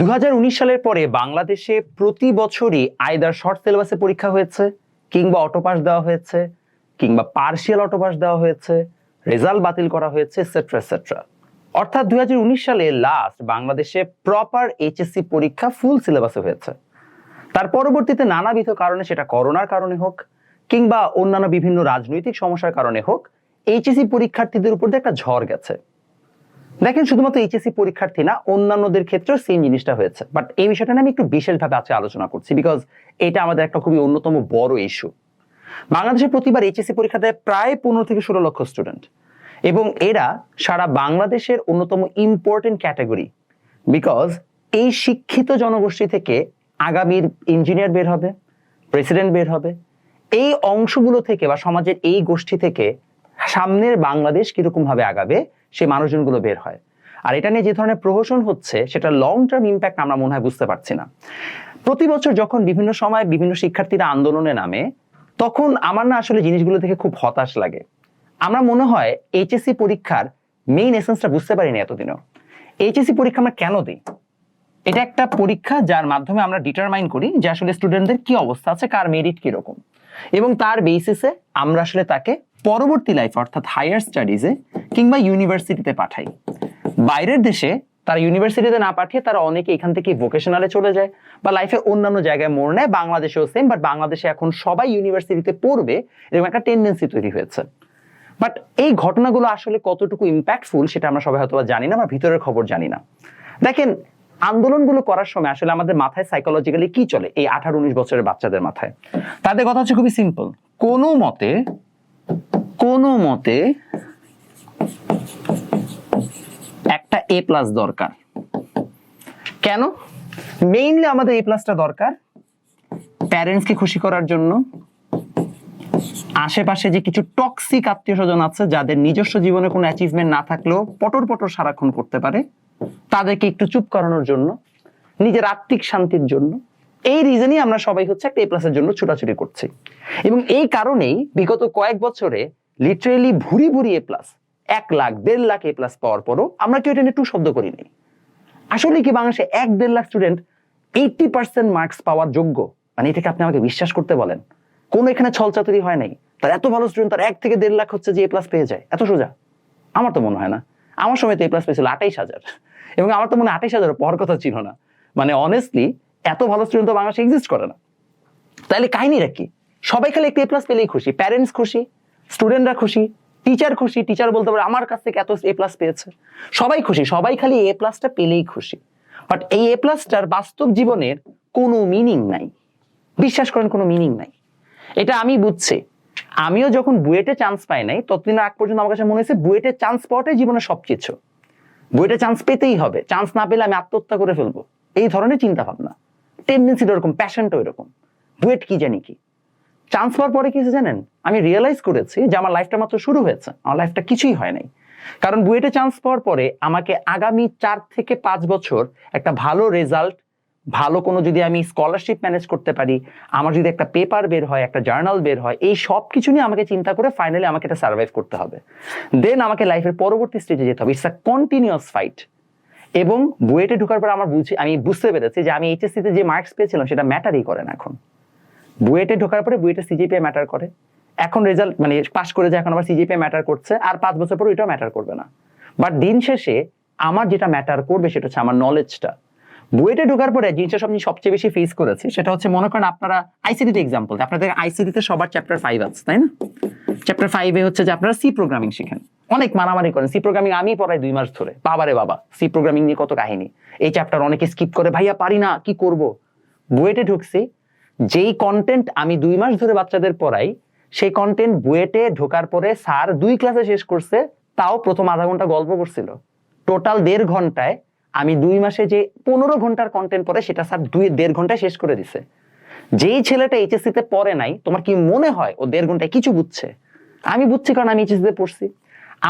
দু সালের পরে বাংলাদেশে প্রতি বছরই আইদার শর্ট সিলেবাসে পরীক্ষা হয়েছে, কিংবা অটোপাস দেওয়া হয়েছে, কিংবা পার্শিয়াল অটোপাস দেওয়া হয়েছে রেজাল্ট বাতিল করা হয়েছে এটসেট্রা এটসেট্রা অর্থাৎ দুই হাজার উনিশ সালে লাস্ট বাংলাদেশে প্রপার এইচএসসি পরীক্ষা ফুল সিলেবাসে হয়েছে। তার পরবর্তীতে নানাবিধ কারণে, সেটা করোনার কারণে হোক, কিংবা অন্যান্য বিভিন্ন রাজনৈতিক সমস্যার কারণে হোক এইচএসসি পরীক্ষার্থীদের উপর দিয়ে একটা ঝড় গেছে। দেখেন, শুধুমাত্র এইচএসসি পরীক্ষার্থী না, অন্যান্যদের ক্ষেত্রেও সেম জিনিসটা হয়েছে। বাট এই বিষয়টা নিয়ে আমি একটু বিশেষভাবে আজকে আলোচনা করছি বিকজ এটা আমাদের একটা খুবই অন্যতম বড় ইস্যু বাংলাদেশে প্রতিবার এইচএসসি পরীক্ষা দেয় প্রায় পনেরো থেকে ষোলো লক্ষ স্টুডেন্ট এবং এরা সারা বাংলাদেশের অন্যতম ইম্পর্টেন্ট ক্যাটাগরি বিকজ এই শিক্ষিত জনগোষ্ঠী থেকে আগামীর ইঞ্জিনিয়ার বের হবে প্রেসিডেন্ট বের হবে। এই অংশগুলো থেকে বা সমাজের এই গোষ্ঠী থেকে সামনের বাংলাদেশ কীরকম ভাবে আগাবে সেই মানুষজনগুলো বের হয়। আর এটা নিয়ে যে ধরনের প্রহসন হচ্ছে, সেটা লং টার্ম ইম্প্যাক্ট আমরা মনে হয় বুঝতে পারছি না। প্রতি বছর যখন বিভিন্ন সময় বিভিন্ন শিক্ষার্থীরা আন্দোলনে নামে, তখন আমার না আসলে জিনিসগুলো থেকে খুব হতাশ লাগে। আমরা মনে হয় এইচএসসি পরীক্ষার মেইন এসেন্সটা বুঝতে পারিনি এতদিনও। এইচএসসি পরীক্ষা আমরা কেন দিই? এটা একটা পরীক্ষা যার মাধ্যমে আমরা ডিটারমাইন করি যে আসলে স্টুডেন্টদের কি অবস্থা আছে, কার মেরিট কীরকম। এবং তার বেসিসে আমরা আসলে তাকে পরবর্তী লাইফ অর্থাৎ হায়ার স্টাডিজে কিংবা ইউনিভার্সিটিতে পাঠাই। বাইরের দেশে তারা ইউনিভার্সিটিতে না পাঠিয়ে তারা অনেকে এখান থেকে ভোকেশনালে চলে যায় বা লাইফে অন্যান্য জায়গায় মোড় নেয়। বাংলাদেশেও সেম বাট বাংলাদেশে এখন সবাই ইউনিভার্সিটিতে পড়বে এরকম একটা টেন্ডেন্সি তৈরি হয়েছে। বাট এই ঘটনাগুলো আসলে কতটুকু ইম্প্যাক্টফুল সেটা আমরা সবাই হয়তো জানি না বা ভিতরের খবর জানি না। দেখেন, আন্দোলনগুলো করার সময় আসলে আমাদের মাথায় সাইকোলজিক্যালি কি চলে? এই আঠারো উনিশ বছরের বাচ্চাদের মাথায়। তাদের কথা হচ্ছে খুবই সিম্পল কোনো মতে কোনো মতে একটা এ প্লাস দরকার। কেন? মেইনলি আমাদের এ প্লাসটা দরকার প্যারেন্টসকে খুশি করার জন্য। আশেপাশে যে কিছু টক্সিক আত্মীয় স্বজন আছে, যাদের নিজস্ব জীবনে কোনো অ্যাচিভমেন্ট না থাকলেও পটর পটর সারাক্ষণ করতে পারে, তাদেরকে একটু চুপ করানোর জন্য, নিজের আত্মিক শান্তির জন্য। এই রিজনই আমরা সবাই হচ্ছে একটা এ প্লাসের জন্য ছুটাছুটি করছি। এবং এই কারণেই বিগত কয়েক বছরে লিটারেলি ভুরি ভুরি এ প্লাস এক লাখ, দেড় লাখ এ প্লাস পাওয়ার পরও আমরা কেউ এটা নিয়ে টু শব্দ করিনি আসলে কি বাংলাদেশে এক, দেড় lakh student eighty percent marks পাওয়ার যোগ্য? মানে এটাকে আপনি আমাকে বিশ্বাস করতে বলেন। কোনো এখানে ছলচাতুরি হয় নাই। তার এত ভালো স্টুডেন্ট তার এক থেকে দেড় লাখ হচ্ছে যে এ প্লাস পেয়ে যায়। এত সোজা। আমার তো মনে হয় না। আমার সময় তো এ প্লাস পেয়েছিল আঠাইশ হাজার। এবং আমার তো মনে হয় আঠাইশ হাজার পর কথা ছিল না। মানে অনেস্টলি এত ভালো স্টুডেন্ট তো বাংলাদেশে এক্সিস্ট করে না। তাহলে কাহিনীটা কি? সবাই খালি একটু এ প্লাস পেলেই খুশি। প্যারেন্টস খুশি। স্টুডেন্টরা খুশি টিচার খুশি টিচার বলতে পারে আমার কাছ থেকে এত এ প্লাস পেয়েছে। সবাই খুশি, সবাই খালি এ প্লাসটা পেলেই খুশি। বাট এই এ প্লাসটার বাস্তব জীবনের কোনো মিনিং নাই। বিশ্বাস করেন, কোনো মিনিং নাই। এটা আমি বুঝছি। আমিও যখন বুয়েটে চান্স পাই নাই, ততদিন আগ পর্যন্ত আমার কাছে মনে হয়েছে বুয়েটে চান্স পাওয়াটাই জীবনের সবকিছু। বুয়েটে চান্স পেতেই হবে। চান্স না পেলে আমি আত্মহত্যা করে ফেলব। এই ধরনের চিন্তা ভাবনা টেন্ডেন্সিটা ওরকম প্যাশনটা ওইরকম বুয়েট কি জানি কি? চান্স পাওয়ার পরে কিছু জানেন? আমি রিয়েলাইজ করেছি যে আমার লাইফটা মাত্র শুরু হয়েছে। আমার লাইফটা কিছুই হয় নাই। কারণ বুয়েটে চান্স পাওয়ার পরে আমাকে আগামী চার থেকে পাঁচ বছর একটা ভালো রেজাল্ট ভালো কোনো যদি আমি স্কলারশিপ ম্যানেজ করতে পারি, আমার যদি একটা পেপার বের হয়, একটা জার্নাল বের হয়, এই সব কিছু নিয়ে আমাকে চিন্তা করে ফাইনালি আমাকে এটা সার্ভাইভ করতে হবে। দেন আমাকে লাইফের পরবর্তী স্টেজে যেতে হবে। ইটস আ কন্টিনিউয়াস ফাইট এবং বুয়েটে ঢোকার পর আমার বুঝি, আমি বুঝতে পেরেছি যে আমি এইচএসসিতে যে মার্কস পেয়েছিলাম, সেটা ম্যাটারই করে না এখন। বুয়েটে ঢোকার পরে বুয়েটে সিজিপিআই ম্যাটার করে। এখন রেজাল্ট মানে পাস করে যে এখন আবার সিজিপিআই ম্যাটার করছে, আর পাঁচ বছর পর এটাও ম্যাটার করবে না। বাট দিন শেষে আমার যেটা ম্যাটার করবে সেটা হচ্ছে আমার নলেজটা বুয়েটে ঢোকার পরে জিনিসটা সব সবচেয়ে বেশি ফেস করেছি, সেটা হচ্ছে মনে করেন আপনারা আইসিডিতে এক্সাম্পল আপনাদের আইসিডিতে সবার চ্যাপ্টার ফাইভ আছে, তাই না? চ্যাপ্টার ফাইভে হচ্ছে যে আপনারা সি প্রোগ্রামিং শিখেন। অনেক মারামারি করেন। সি প্রোগ্রামিং আমি পড়াই দুই মাস ধরে। বাবারে বাবা সি প্রোগ্রামিং নিয়ে কত কাহিনী। এই চ্যাপ্টার অনেকে স্কিপ করে, ভাইয়া পারি না, কি করব? বুয়েটে ঢুকছি যেই কন্টেন্ট আমি দুই মাস ধরে বাচ্চাদের পড়াই, সেই কন্টেন্ট বুয়েটে ঢোকার পরে স্যার দুই ক্লাসে শেষ করছে, তাও প্রথম আধা ঘণ্টা গল্প করছিল। টোটাল দেড় ঘন্টায় আমি দুই মাসে যে পনেরো ঘণ্টার কন্টেন্ট পড়ে, সেটা স্যার দুই, দেড় ঘন্টায় শেষ করে দিছে। যেই ছেলেটা এইচএসসি তে পড়ে নাই, তোমার কি মনে হয় ও দেড় ঘন্টায় কিছু বুঝছে? আমি বুঝছি কারণ আমি এইচএসসি তে পড়ছি।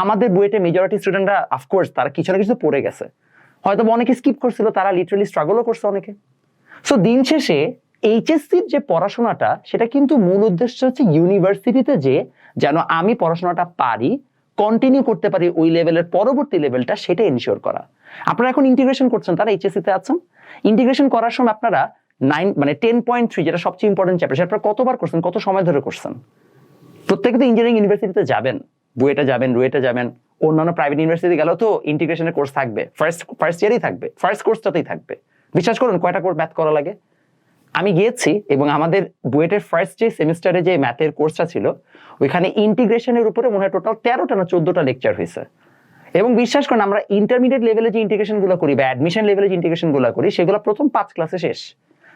আমাদের বুয়েটে মেজরিটি স্টুডেন্টরা অফকোর্স তারা কিছু না কিছু পড়ে গেছে। হয়তো অনেকে স্কিপ করছিল, তারা লিটারালি স্ট্রাগলও করছে অনেকে। সো দিন শেষে এইচএসসির যে পড়াশোনাটা, সেটা কিন্তু মূল উদ্দেশ্য হচ্ছে ইউনিভার্সিটিতে যে, যেন আমি পড়াশোনাটা পারি কন্টিনিউ করতে পারি ওই লেভেলের পরবর্তী লেভেলটা সেটা এনশিওর করা। আপনারা এখন ইন্টিগ্রেশন করছেন, তারা এইচএসসি তে আছেন। ইন্টিগ্রেশন করার সময় আপনারা নাইন মানে টেন পয়েন্ট থ্রি যেটা সবচেয়ে ইম্পর্টেন্ট চ্যাপ্টার সেটা আপনারা কতবার করছেন, কত সময় ধরে করছেন? প্রত্যেকে তো ইঞ্জিনিয়ারিং ইউনিভার্সিটিতে যাবেন, বুয়েটা যাবেন, রুয়েটা যাবেন, অন্যান্য প্রাইভেট ইউনিভার্সিটি গেলেও তো ইন্টিগ্রেশনের কোর্স থাকবে। ফার্স্ট ফার্স্ট ইয়ারই থাকবে ফার্স্ট কোর্সটাতেই থাকবে। বিশ্বাস করুন, কয়টা কোর্স ম্যাথ করা লাগে? আমি গিয়েছি এবং আমাদের বুয়েটের ফার্স্ট যে সেমিস্টারে যে ম্যাথের কোর্সটা ছিল, ওইখানে ইন্টিগ্রেশনের উপরে মনে হয় টোটাল তেরোটা না চোদ্দটা লেকচার হয়েছে। এবং বিশ্বাস করেন, আমরা ইন্টারমিডিয়েট লেভেলে যে ইন্টিগ্রেশনগুলো করি বা অ্যাডমিশন লেভেলে যে ইন্টিগ্রেশনগুলো করি, সেগুলো প্রথম পাঁচ ক্লাসে শেষ।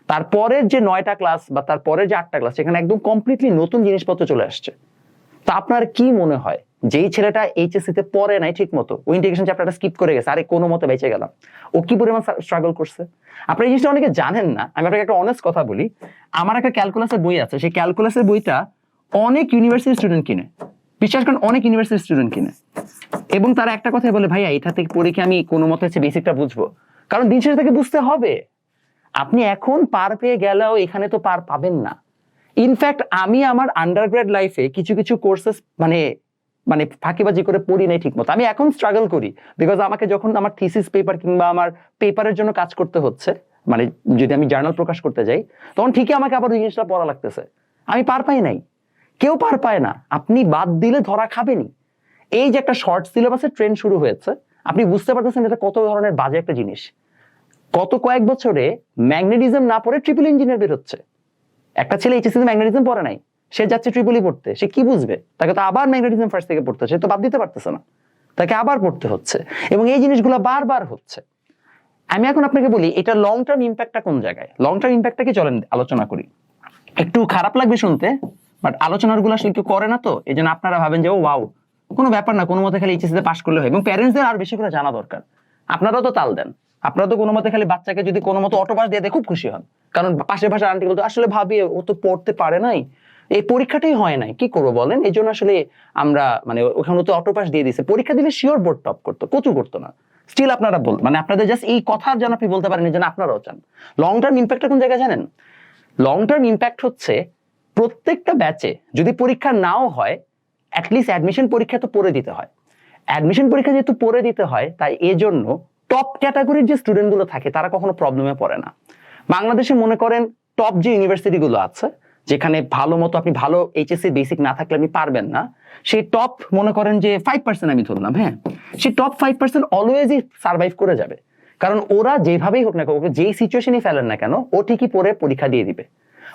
তারপরের যে নয়টা ক্লাস বা তারপরের যে আটটা ক্লাস সেখানে একদম কমপ্লিটলি নতুন জিনিসপত্র চলে আসছে। তা আপনার কি মনে হয়? যেই ছেলেটা এইচএসসি তে পড়ে নাই ঠিক মতো ওই ইন্টিগ্রেশন চ্যাপ্টারটা স্কিপ করে গেছে, আরে কোনো মতে বেঁচে গেলাম। ও কি পরিমাণ স্ট্রাগল করছে? আপনি এই জিনিসটা অনেকে জানেন না, আমি আপনাকে একটা অনেস্ট কথা বলি। আমার একটা ক্যালকুলাসের বই আছে, সেই ক্যালকুলাসের বইটা অনেক ইউনিভার্সিটি স্টুডেন্ট কিনে। বিশ্বাস করেন, অনেক ইউনিভার্সিটি স্টুডেন্ট কিনে। এবং তারা একটা কথাই বলে, ভাইয়া, এটা থেকে পড়ে কি আমি কোনো মতে হচ্ছে বেসিকটা বুঝব? কারণ দিন শেষে তাকে বুঝতে হবে। আপনি এখন পার পেয়ে গেলেও এখানে তো পার পাবেন না। ইনফ্যাক্ট আমি আমার আন্ডারগ্রেড লাইফে কিছু কিছু কোর্সেস মানে মানে ফাঁকিবাজি করে পড়ি নাই ঠিক মতো আমি এখন স্ট্রাগল করি বিকজ আমাকে যখন আমার থিসিস পেপার কিংবা আমার পেপারের জন্য কাজ করতে হচ্ছে মানে যদি আমি জার্নাল প্রকাশ করতে যাই, তখন ঠিকই আমাকে আবার ওই জিনিসটা পড়া লাগতেছে। আমি পার পাই নাই। কেউ পার পায় না। আপনি বাদ দিলে ধরা খাবেনই। এই যে একটা শর্ট সিলেবাসের ট্রেন্ড শুরু হয়েছে, আপনি বুঝতে পারতেছেন এটা কত ধরনের বাজে একটা জিনিস। গত কয়েক বছরে ম্যাগনেটিজম না পড়ে ট্রিপল ইঞ্জিনিয়ার বের হচ্ছে। একটা ছেলে এইচএসসি ম্যাগনেটিজম পড়ে নাই। সে যাচ্ছে ট্রিপলি পড়তে, সে কি বুঝবে? তাকে তো আবার ম্যাগনেটিজম ফার্স্ট থেকে পড়তে সে তো বাদ দিতে পারতেছে না। তাকে আবার পড়তে হচ্ছে। এবং এই জিনিসগুলো বারবার হচ্ছে। আমি এখন আপনাকে বলি, এটা লং টার্ম ইম্প্যাক্টটা কোন জায়গায়? লং টার্ম ইম্প্যাক্টটাকে চলেন, আলোচনা করি। একটু খারাপ লাগবে শুনতে বাট আলোচনারগুলো আসলে কেউ করে না তো এই জন্য আপনারা ভাবেন যে, ও ওয়াও কোনো ব্যাপার না, কোনো মতে খালি এইচএসসি তে পাশ করলে হয়। এবং প্যারেন্টসদের আর বেশি করে জানা দরকার। আপনারাও তো তাল দেন। আপনারা তো কোনো মতে খালি বাচ্চাকে যদি কোনো মতো অটো পাস দিয়ে দেয় খুব খুশি হন। কারণ পাশে পাশে আন্টি বলতো, আসলে ভাবি, ও তো পড়তে পারে নাই। এই পরীক্ষাটাই হয় নাই। কি করব বলেন? এই আসলে আমরা মানে ওখানে তো অটোপাস দিয়ে দিছে পরীক্ষা দিলে শিওর বোর্ড টপ করতো, কচু করতো না। স্টিল আপনারা বল মানে আপনাদের জাস্ট এই কথা যেন আপনি বলতে পারেন যেন আপনারাও চান। লং টার্ম ইম্প্যাক্টটা কোন জায়গায় জানেন? লং টার্ম ইম্প্যাক্ট হচ্ছে প্রত্যেকটা ব্যাচে যদি পরীক্ষা নাও হয় অ্যাটলিস্ট অ্যাডমিশন পরীক্ষা তো পড়ে দিতে হয়। অ্যাডমিশন পরীক্ষা যেহেতু পড়ে দিতে হয়, তাই এজন্য টপ ক্যাটাগরির যে স্টুডেন্টগুলো থাকে, তারা কখনো প্রবলেমে পড়ে না। বাংলাদেশে মনে করেন টপ যে ইউনিভার্সিটিগুলো আছে যেখানে ভালো মতো আপনি ভালো এইচএসসি বেসিক না থাকলে আপনি পারবেন না। সেই টপ মনে করেন যে ফাইভ পার্সেন্ট আমি ধরলাম হ্যাঁ? সেই টপ ফাইভ পার্সেন্ট অলওয়েজই সার্ভাইভ করে যাবে। কারণ ওরা যেভাবেই হোক না ওকে যেই সিচুয়েশনই ফেলেন না কেন, ও ঠিকই পড়ে পরীক্ষা দিয়ে দিবে।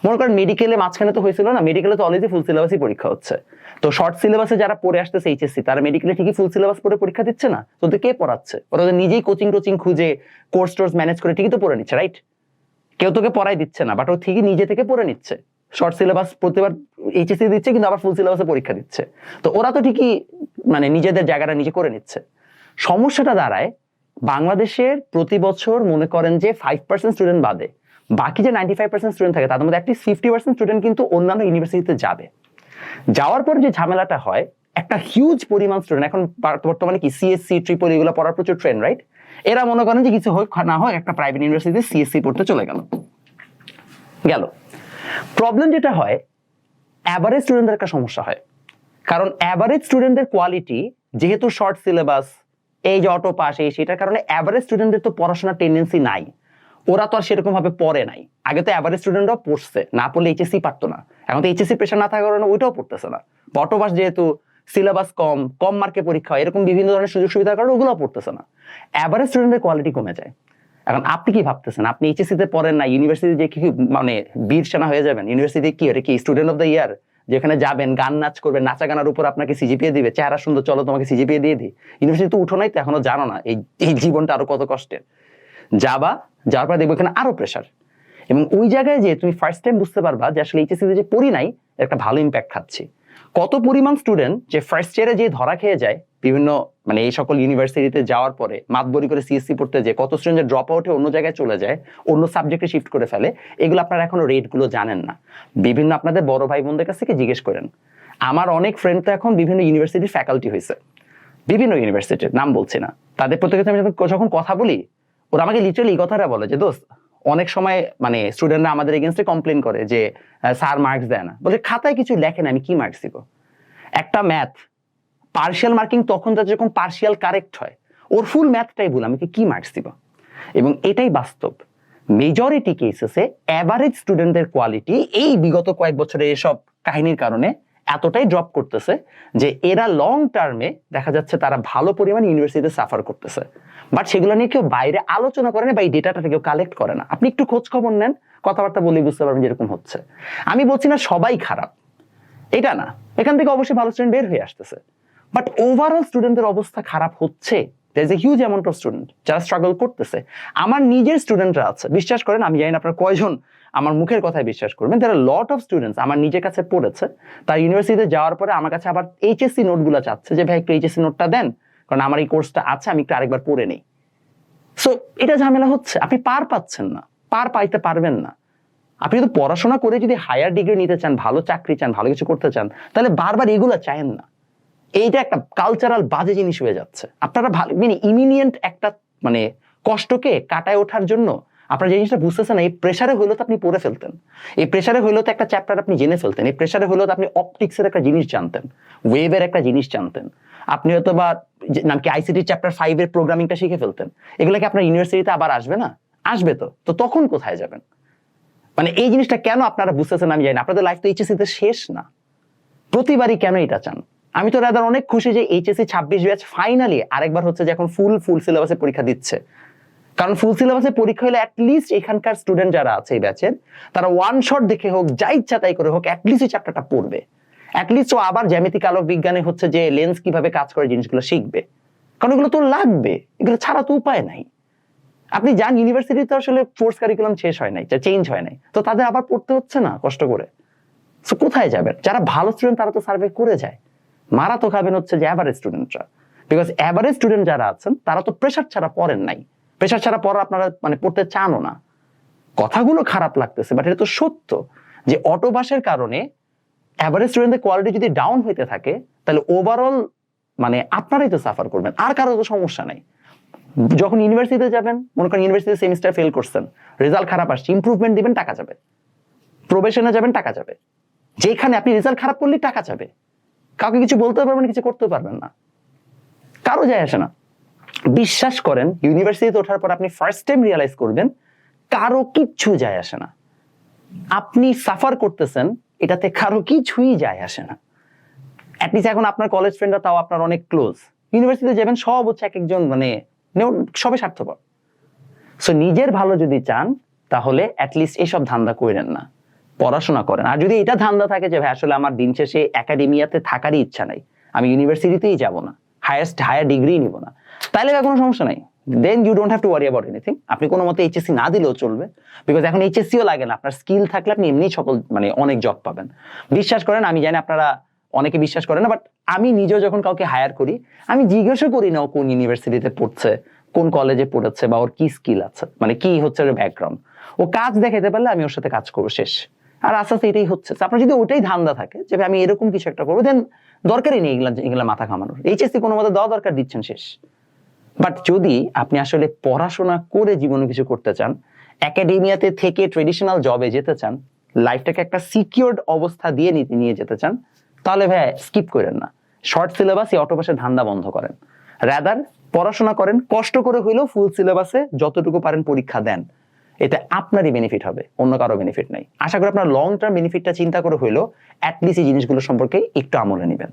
মনে করেন মেডিকেলে মাঝখানে তো হয়েছিল না মেডিকেলে তো অলরেডি ফুল সিলেবাসই পরীক্ষা হচ্ছে। তো শর্ট সিলেবাসে যারা পড়ে আসতেছে এইচএসসি তারা মেডিকেলে ঠিকই ফুল সিলেবাস পড়ে পরীক্ষা দিচ্ছে না? তো কে পড়াচ্ছে? ওরা নিজেই কোচিং টোচিং খুঁজে কোর্স টোর্স ম্যানেজ করে ঠিকই তো পড়ে নিচ্ছে রাইট কেউ তোকে পড়াই দিচ্ছে না বাট ও ঠিকই নিজে থেকে পড়ে নিচ্ছে। শর্ট সিলেবাস প্রতিবার এইচএসসি দিচ্ছে, কিন্তু আবার ফুল সিলেবাসে পরীক্ষা দিচ্ছে। তো ওরা তো ঠিকই মানে নিজেদের জায়গাটা নিজে করে নিচ্ছে। সমস্যাটা দাঁড়ায়, বাংলাদেশের প্রতি বছর মনে করেন যে ফাইভ পার্সেন্ট স্টুডেন্ট বাদে, বাকি যে নাইনটি ফাইভ পার্সেন্ট স্টুডেন্ট থাকে, তাদের মধ্যে একটি ফিফটি পার্সেন্ট স্টুডেন্ট কিন্তু অন্যান্য ইউনিভার্সিটিতে যাবে। যাওয়ার পর যে ঝামেলাটা হয়, একটা হিউজ পরিমাণ স্টুডেন্ট এখন বার- বর্তমানে কি সিএসসি ট্রিপল এগুলো পড়ার প্রচুর ট্রেন্ড রাইট এরা মনে করেন যে কিছু হোক, না হোক, একটা প্রাইভেট ইউনিভার্সিটিতে সিএসসি পড়তে চলে গেল। গেল। প্রবলেম যেটা হয় অ্যাভারেজ স্টুডেন্টদের একটা সমস্যা হয়। কারণ অ্যাভারেজ স্টুডেন্টদের কোয়ালিটি যেহেতু শর্ট সিলেবাস এই যে অটো পাস এই সেটার কারণে অ্যাভারেজ স্টুডেন্টদের তো পড়াশোনার টেন্ডেন্সি নাই। ওরা তো আর সেরকম ভাবে পড়ে নাই। আগে তো অ্যাভারেজ স্টুডেন্টরাও পড়ছে, না পড়লে এইচএসসি পারতো না। এখন তো এইচএসসি প্রেশার না থাকার কারণে ওইটাও পড়তেছে না। অটো পাস যেহেতু সিলেবাস কম কম মার্কে পরীক্ষা হয়, এরকম বিভিন্ন ধরনের সুযোগ সুবিধার কারণে ওগুলো পড়তেছে না। অ্যাভারেজ স্টুডেন্টের কোয়ালিটি কমে যায়। এখন আপনি কি ভাবতেছেন? আপনি এইচএসসি তে পড়েন না ইউনিভার্সিটি যে কি মানে বীর সেনা হয়ে যাবেন ইউনিভার্সিটি কি, এটা কি স্টুডেন্ট অফ দ্য ইয়ার যেখানে যাবেন, গান নাচ করবেন, নাচা গানার উপর আপনাকে সিজিপিএ দিবে, চেহারা সুন্দর, চলো তোমাকে সিজিপিএ দিয়ে দিই। ইউনিভার্সিটি তো উঠো নাই তো এখনও জানো না, এই এই জীবনটা আরও কত কষ্টের। যাবা, যাওয়ার পর দেখব এখানে আরও প্রেশার এবং ওই জায়গায় যে তুমি ফার্স্ট টাইম বুঝতে পারবা যে আসলে এইচএসসি যে পড়ি নাই একটা ভালো ইম্প্যাক্ট খাচ্ছি। কত পরিমাণ স্টুডেন্ট যে ফার্স্ট ইয়ারে যে ধরা খেয়ে যায়, বিভিন্ন মানে এই সকল ইউনিভার্সিটিতে যাওয়ার পরে মাতবরি করে সিএসসি পড়তে যায়, কত স্টুডেন্ট যে ড্রপ আউটে অন্য জায়গায় চলে যায়, অন্য সাবজেক্টে শিফট করে ফেলে, এগুলো আপনারা এখনও রেটগুলো জানেন না। বিভিন্ন আপনাদের বড় ভাই বোনদের কাছ থেকে জিজ্ঞেস করেন। আমার অনেক ফ্রেন্ড তো এখন বিভিন্ন ইউনিভার্সিটির ফ্যাকাল্টি হয়েছে। বিভিন্ন ইউনিভার্সিটির নাম বলছি না। তাদের প্রত্যেকের সাথে আমি যখন- যখন কথা বলি, ওরা আমাকে লিটারালি এই কথাটা বলে যে, দোস্ত অনেক সময় মানে স্টুডেন্টরা আমাদের এগেনস্টে কমপ্লেন করে যে স্যার মার্কস দেয় না। বলে খাতায় কিছু লেখে না, আমি কি মার্কস দিব? একটা ম্যাথ পার্শিয়াল মার্কিং তখন যাতে যখন পার্শিয়াল কারেক্ট হয়, ওর ফুল ম্যাথটাই ভুল, আমি কি মার্কস দিব? এবং এটাই বাস্তব। মেজরিটি কেসেসে অ্যাভারেজ স্টুডেন্টদের কোয়ালিটি এই বিগত কয়েক বছরে এসব কাহিনীর কারণে এতটাই ড্রপ করতেছে যে এরা লং টার্মে দেখা যাচ্ছে তারা ভালো পরিমাণ ইউনিভার্সিটিতে সাফার করতেছে। বাট সেগুলো নিয়ে কেউ বাইরে আলোচনা করে না বা এই ডেটাটা কেউ কালেক্ট করে না। আপনি একটু খোঁজ খবর নেন, কথাবার্তা বলে বুঝতে পারবেন যেরকম হচ্ছে। আমি বলছি না সবাই খারাপ। এটা না। এখান থেকে অবশ্যই ভালো স্টুডেন্ট বের হয়ে আসতেছে। বাট ওভারঅল স্টুডেন্টদের অবস্থা খারাপ হচ্ছে। There is a huge amount of student যারা স্ট্রাগল করতেছে। আমার নিজের স্টুডেন্টরা আছে। বিশ্বাস করেন, আমি জানি না আপনার কয়জন আমার মুখের কথায় বিশ্বাস করবেন। তারা লট অফ স্টুডেন্টস আমার নিজের কাছে পড়েছে। তার ইউনিভার্সিটিতে যাওয়ার পরে আমার কাছে আবার এইচএসসি নোটগুলো চাচ্ছে যে, ভাই, একটু এইচএসসি নোটটা দেন। কারণ আমার এই কোর্সটা আছে, আমি একটু আরেকবার পড়ে নেই। সো এটা ঝামেলা হচ্ছে। আপনি পার পাচ্ছেন না। পার পাইতে পারবেন না। আপনি যদি পড়াশোনা করে যদি হায়ার ডিগ্রি নিতে চান, ভালো চাকরি চান, ভালো কিছু করতে চান, তাহলে বারবার এগুলো চায়েন না। এইটা একটা কালচারাল বাজে জিনিস হয়ে যাচ্ছে। আপনারা ভালো মানে ইমিনিয়েন্ট একটা মানে কষ্টকে কাটায় ওঠার জন্য আপনারা যে জিনিসটা বুঝতেছেন এই প্রেশারে হইল তো আপনি পড়ে ফেলতেন। এই প্রেশারে হইল তো একটা চ্যাপ্টার আপনি জেনে ফেলতেন। এই প্রেশারে হইল তো আপনি অপটিক্সের একটা জিনিস জানতেন। ওয়েবের একটা জিনিস জানতেন। আপনি হয়তো বা নাম কি আইসিটি চ্যাপ্টার ফাইভ এর প্রোগ্রামিংটা শিখে ফেলতেন। এগুলো কি আপনার ইউনিভার্সিটিতে আবার আসবে না? আসবে তো। তো তখন কোথায় যাবেন? মানে এই জিনিসটা কেন আপনারা বুঝতেছেন আমি জানি আপনাদের লাইফ তো এইচএসসি তে শেষ না। প্রতিবারই কেন এটা চান? আমি তো রাদার অনেক খুশি যে এইচএসসি ছাব্বিশ ব্যাচ ফাইনালি আরেকবার হচ্ছে যে এখন ফুল ফুল সিলেবাসে পরীক্ষা দিচ্ছে। কারণ ফুল সিলেবাসে পরীক্ষা হলে অ্যাটলিস্ট এখানকার স্টুডেন্ট যারা আছে এই ব্যাচের তারা ওয়ান শট দেখে হোক, যা ইচ্ছা তাই করে হোক অ্যাটলিস্ট এই চ্যাপ্টারটা পড়বে। অ্যাটলিস্ট ও আবার জ্যামিতিক আলোক বিজ্ঞানে হচ্ছে যে লেন্স কীভাবে কাজ করে জিনিসগুলো শিখবে। কারণ এগুলো তো লাগবে, এগুলো ছাড়া তো উপায় নাই। আপনি যান ইউনিভার্সিটিতে আসলে ফোর্স কারিকুলাম শেষ হয় নাই চেঞ্জ হয় নাই। তো তাদের আবার পড়তে হচ্ছে না, কষ্ট করে। সো কোথায় যাবেন? যারা ভালো স্টুডেন্ট তারা তো সার্ভে করে যায়। মারা তো খাবেন হচ্ছে যে অ্যাভারেজ স্টুডেন্টরা বিকজ অ্যাভারেজ স্টুডেন্ট যারা আছেন, তারা তো প্রেশার ছাড়া পড়েন নাই। প্রেশার ছাড়া পড়া আপনারা মানে পড়তে চানও না। কথাগুলো খারাপ লাগতেছে বাট এটা তো সত্য যে অটোবাসের কারণে অ্যাভারেজ স্টুডেন্টের কোয়ালিটি যদি ডাউন হইতে থাকে, তাহলে ওভারঅল মানে আপনারাই তো সাফার করবেন, আর কারও তো সমস্যা নাই। যখন ইউনিভার্সিটিতে যাবেন, মনে করেন ইউনিভার্সিটি সেমিস্টার ফেল করছেন রেজাল্ট খারাপ আসছে ইমপ্রুভমেন্ট দিবেন, টাকা যাবে। প্রবেশনে যাবেন, টাকা যাবে। যেখানে আপনি রেজাল্ট খারাপ করলে টাকা যাবে। কাউকে কিছু বলতে পারবেন কিছু করতে পারবেন না। কারও যায় আসে না। বিশ্বাস করেন ইউনিভার্সিটিতে ওঠার পর আপনি ফার্স্ট টাইম রিয়ালাইজ করবেন, কারও কিচ্ছু যায় আসে না। আপনি সাফার করতেছেন, এটাতে কারও কিছুই যায় আসে না। অ্যাটলিস্ট এখন আপনার কলেজ ফ্রেন্ডরা তাও আপনার অনেক ক্লোজ ইউনিভার্সিটিতে যাবেন, সব হচ্ছে এক একজন মানে সবে স্বার্থপর। সো নিজের ভালো যদি চান, তাহলে অ্যাটলিস্ট এসব ধান্দা করেন না। পড়াশোনা করেন। আর যদি এটা ধান্দা থাকে যে, ভাই, আসলে আমার দিন শেষে একাডেমিয়াতে থাকারই ইচ্ছা নাই। আমি ইউনিভার্সিটিতেই যাব না। হায়ারেস্ট হায়ার ডিগ্রি নিব না। তাহলে কোনো সমস্যা নাই। Then you don't have to worry about anything আপনি কোনো মতে এইচএসসি না দিলেও চলবে। বিকজ এখন এইচএসসিও লাগে না। আপনার স্কিল থাকলে আপনি এমনি সকল মানে অনেক জব পাবেন। বিশ্বাস করেন, আমি জানি আপনারা অনেকে বিশ্বাস করেন না বাট আমি নিজেও যখন কাউকে হায়ার করি, আমি জিজ্ঞাসা করি না কোন ইউনিভার্সিটিতে পড়ছে, কোন কলেজে পড়েছে, বা ওর কি স্কিল আছে মানে কি হচ্ছে ওর ব্যাকগ্রাউন্ড ও কাজ দেখাতে পারলে আমি ওর সাথে কাজ করব, শেষ। আর আস্তে আস্তে এটাই হচ্ছে। আপনার যদি ওটাই ধান্দা থাকে, যে আমি এরকম কিছু একটা করব দেন দরকারই নেই এগুলা এগুলা মাথা ঘামানোর। এইচএসসি কোনো মতে দেওয়া দরকার, দিচ্ছেন, শেষ। বাট যদি আপনি আসলে পড়াশোনা করে জীবনে কিছু করতে চান একাডেমিয়াতে থেকে ট্রেডিশনাল জবে যেতে চান লাইফটাকে একটা সিকিউরড অবস্থা দিয়ে নিতে নিয়ে যেতে চান, তাহলে ভাই স্কিপ করেন না। শর্ট সিলেবাস এই অটোপাসের ধান্দা বন্ধ করেন। রাদার পড়াশোনা করেন, কষ্ট করে হইলেও ফুল সিলেবাসে যতটুকু পারেন পরীক্ষা দেন। এতে আপনারই বেনিফিট হবে, অন্য কারও বেনিফিট নাই। আশা করি আপনার লং টার্ম বেনিফিটটা চিন্তা করে হইলেও অ্যাটলিস্ট এই জিনিসগুলো সম্পর্কে একটু আমলে নেবেন।